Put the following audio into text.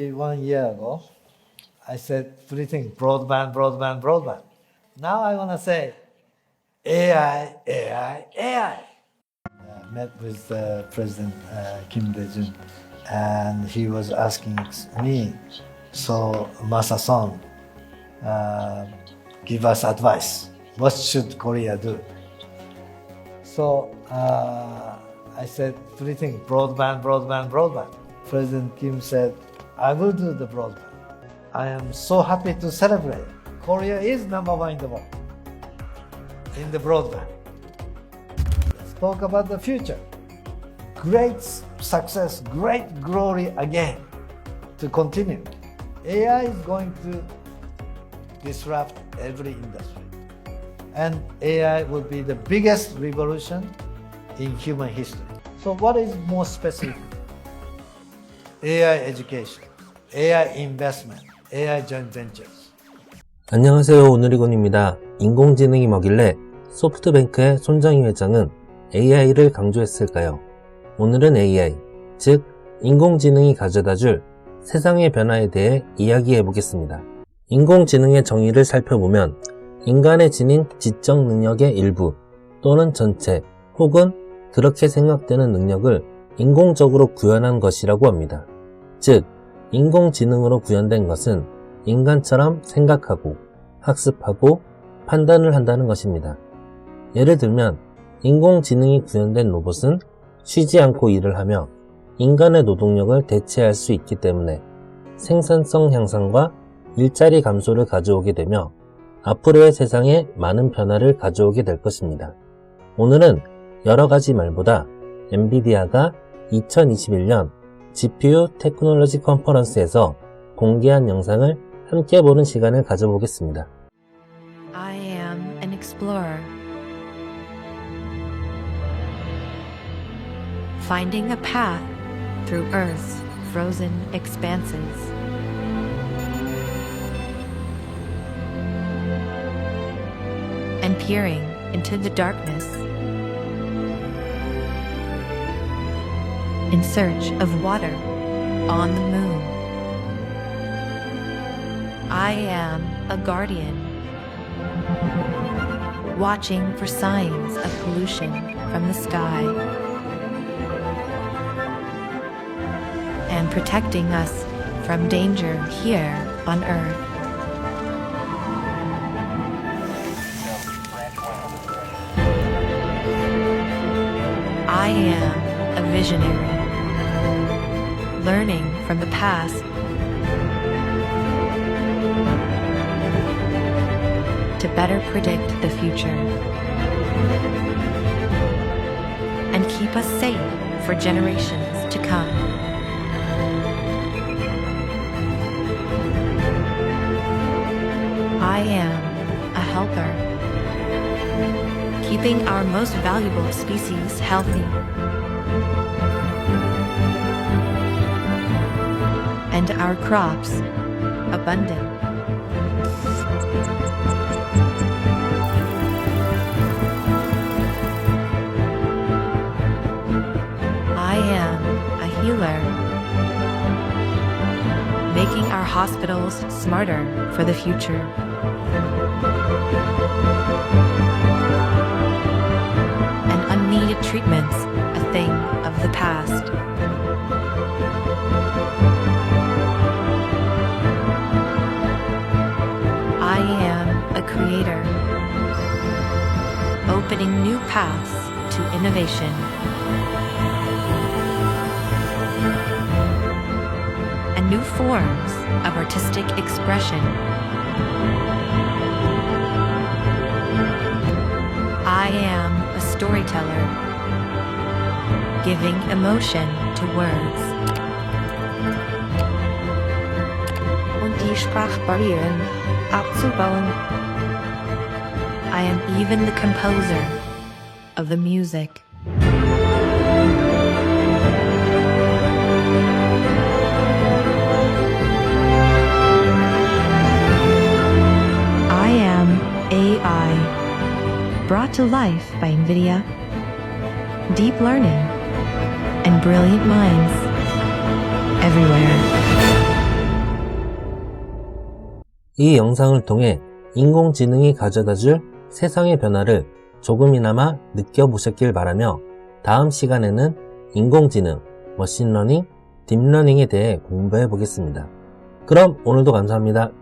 One year ago, I said three things broadband, broadband, broadband. Now I want to say AI, AI, AI. Uh, met with uh, President uh, Kim Dae-jun and he was asking me, so Masa-son, uh, give us advice. What should Korea do? So uh, I said three things broadband, broadband, broadband. President Kim said, I will do the broadband. I am so happy to celebrate. Korea is number one in the world in the broadband. Let's talk about the future. Great success, great glory again to continue. AI is going to disrupt every industry. And AI will be the biggest revolution in human history. So, what is more specific? AI education, AI investment, AI joint ventures. 안녕하세요 오늘이군입니다. 인공지능이 뭐길래 소프트뱅크의 손정희 회장은 AI를 강조했을까요? 오늘은 AI, 즉 인공지능이 가져다줄 세상의 변화에 대해 이야기해 보겠습니다. 인공지능의 정의를 살펴보면 인간의 지닌 지적 능력의 일부 또는 전체 혹은 그렇게 생각되는 능력을 인공적으로 구현한 것이라고 합니다. 즉, 인공지능으로 구현된 것은 인간처럼 생각하고 학습하고 판단을 한다는 것입니다. 예를 들면 인공지능이 구현된 로봇은 쉬지 않고 일을 하며 인간의 노동력을 대체할 수 있기 때문에 생산성 향상과 일자리 감소를 가져오게 되며 앞으로의 세상에 많은 변화를 가져오게 될 것입니다. 오늘은 여러 가지 말보다 엔비디아가 2021년 GPU 테크놀로지 컨퍼런스에서 공개한 영상을 함께 보는 시간을 가져보겠습니다. I am an explorer. Finding a path through Earth's frozen expanses. And peering into the darkness in search of water on the moon. I am a guardian watching for signs of pollution from the sky and protecting us from danger here on Earth. I am a visionary, learning from the past. To better predict the future. And keep us safe for generations to come. I am a helper, keeping our most valuable species healthy and our crops abundant. I am a healer, making our hospitals smarter for the future. And unneeded treatments a thing of the past. Creator, opening new paths to innovation. and new forms of artistic expression. I am a storyteller, giving emotion to words. Und die Sprachbarrieren abzubauen. I am even the composer of the music. I am AI, brought to life by NVIDIA, deep learning, and brilliant minds everywhere. 이 영상을 통해 인공지능이 가져다 줄 세상의 변화를 조금이나마 느껴보셨길 바라며 다음 시간에는 인공지능, 머신러닝, 딥러닝에 대해 공부해 보겠습니다. 그럼 오늘도 감사합니다.